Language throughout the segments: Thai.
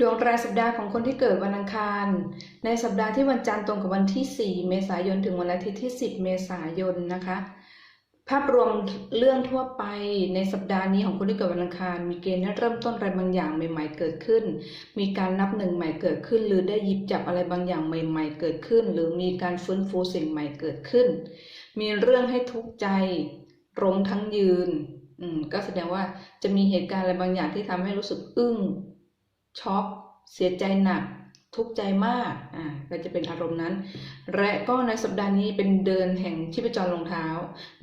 ดวงรายสัปดาห์ของคนที่เกิดวันอังคาร ในสัปดาห์ที่วันจันทร์ตรงกับวันที่ 4 เมษายนถึงวันอาทิตย์ที่ 10 เมษายนนะคะ ภาพรวมเรื่องทั่วไปในสัปดาห์นี้ของคนที่เกิดวันอังคาร มีเกณฑ์ให้เริ่มต้นอะไรบางอย่างใหม่ ๆ เกิดขึ้น มีการนับหนึ่งใหม่เกิดขึ้น หรือได้หยิบจับอะไรบางอย่างใหม่ ๆ เกิดขึ้น หรือมีการฟื้นฟูสิ่งใหม่เกิดขึ้น มีเรื่องให้ทุกข์ใจตรงทั้งยืนอืมก็แสดงว่าจะมีเหตุการณ์อะไรบางอย่างที่ทำให้รู้สึกอึ้ง ช็อกเสียใจหนัก ทุกข์ใจมาก อ่า ก็จะเป็นอารมณ์นั้น และก็ในสัปดาห์นี้เป็นเดินแห่งชีพจรรองเท้า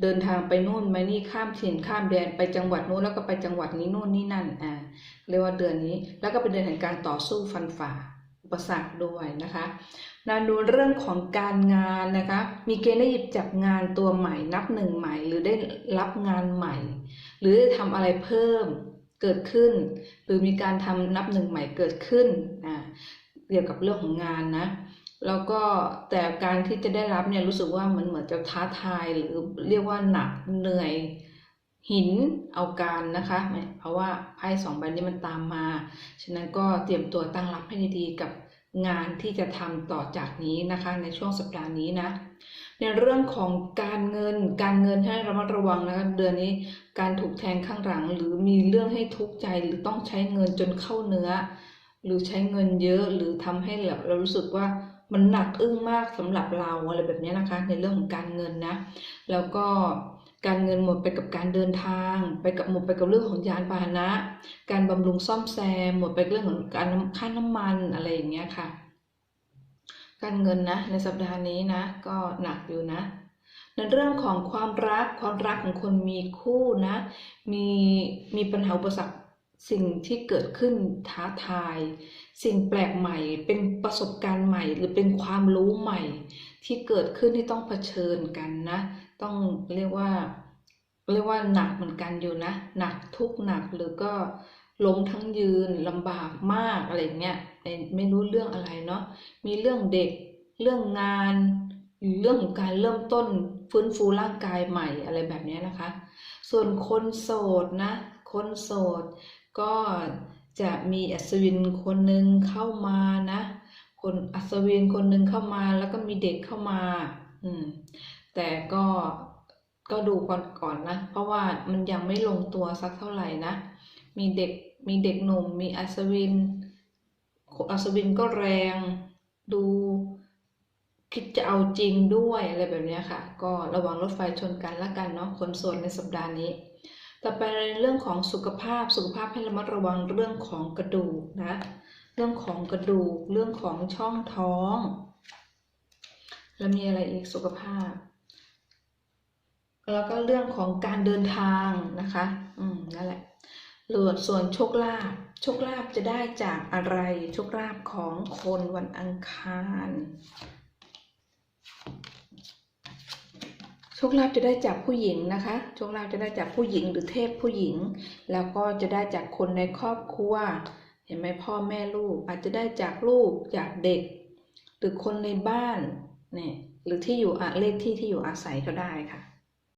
เดินทางไปนู่นไปนี่ข้ามถิ่นข้ามแดนไปจังหวัดนู้นแล้วก็ไปจังหวัดนี้นู่นนี่นั่น อ่า เรียกว่าเดือนนี้ แล้วก็เป็นเดือนแห่งการต่อสู้ฟันฝ่าอุปสรรคด้วยนะคะนาดูเรื่องของการงานนะคะ มีเกณฑ์ได้หยิบจับงานตัวใหม่ นับหนึ่งใหม่ หรือได้รับงานใหม่ หรือได้ทำอะไรเพิ่ม เกิดขึ้น หรือมีการทำนับหนึ่งใหม่เกิดขึ้นอ่าเกี่ยวกับเรื่องของงานนะแล้วก็แต่การที่จะได้รับเนี่ยรู้สึกว่ามันเหมือนจะท้าทายหรือเรียกว่าหนักเหนื่อยหินเอาการนะคะ เพราะว่าไพ่สองใบนี้มันตามมา ฉะนั้นก็เตรียมตัวตั้งรับให้ดีๆกับงานที่จะทำต่อจากนี้นะคะ ในช่วงสัปดาห์นี้นะ ในเรื่องของการเงินการเงินให้ระมัดระวังนะคะเดือนนี้การถูกแทงข้างหลัง หรือมีเรื่องให้ทุกข์ใจหรือต้องใช้เงินจนเข้าเนื้อ หรือใช้เงินเยอะหรือทำให้เราเรารู้สึกว่ามันหนักอึ้งมากสำหรับเราอะไรแบบนี้นะคะ ในเรื่องของการเงินนะ แล้วก็การเงินหมดไปกับการเดินทาง ไปกับหมดไปกับเรื่องของยานพาหนะ การบำรุงซ่อมแซม หมดไปเรื่องของการค่าน้ำมันอะไรอย่างเงี้ยค่ะ การเงินนะในสัปดาห์นี้นะก็หนักอยู่นะ ในเรื่องของความรักความรักของคนมีคู่นะ มีมีปัญหาอุปสรรคสิ่งที่เกิดขึ้นท้าทาย สิ่งแปลกใหม่ เป็นประสบการณ์ใหม่ หรือเป็นความรู้ใหม่ ที่เกิดขึ้นที่ต้องเผชิญกันนะ ต้องเรียกว่าเรียกว่าหนักเหมือนกันอยู่นะ หนักทุกหนักหรือก็ ล้มทั้งยืนลำบากมากอะไรเงี้ยไม่รู้เรื่องอะไรเนาะมีเรื่องเด็กเรื่องงานเรื่องของการเริ่มต้นฟื้นฟูร่างกายใหม่อะไรแบบนี้นะคะ ส่วนคนโสดนะคนโสดก็จะมีอัศวินคนหนึ่งเข้ามานะ คนอัศวินคนหนึ่งเข้ามาแล้วก็มีเด็กเข้ามา อืม แต่ก็ก็ดูก่อนก่อนนะ เพราะว่ามันยังไม่ลงตัวสักเท่าไหร่นะ มีเด็ก มีเด็กหนุ่ม มีอัศวิน อัศวินก็แรง ดูคิดจะเอาจริงด้วยอะไรแบบนี้ค่ะ ก็ระวังรถไฟชนกันละกันเนาะคนโสดในสัปดาห์นี้ ต่อไปในเรื่องของสุขภาพ สุขภาพให้ระมัดระวังเรื่องของกระดูกนะ เรื่องของกระดูก เรื่องของช่องท้อง แล้วมีอะไรอีกสุขภาพ แล้วก็เรื่องของการเดินทางนะคะ อืมนั่นแหละ เหลือส่วนโชคลาภโชคลาภจะได้จากอะไรโชคลาภของคนวันอังคารโชคลาภจะได้จากผู้หญิงนะคะโชคลาภจะได้จากผู้หญิงหรือเทพผู้หญิง แล้วก็จะได้จากคนในครอบครัว เห็นไหมพ่อแม่ลูกอาจจะได้จากลูกจากเด็ก หรือคนในบ้านเนี่ยหรือที่อยู่อเลขที่ที่อยู่อาศัยก็ได้ค่ะ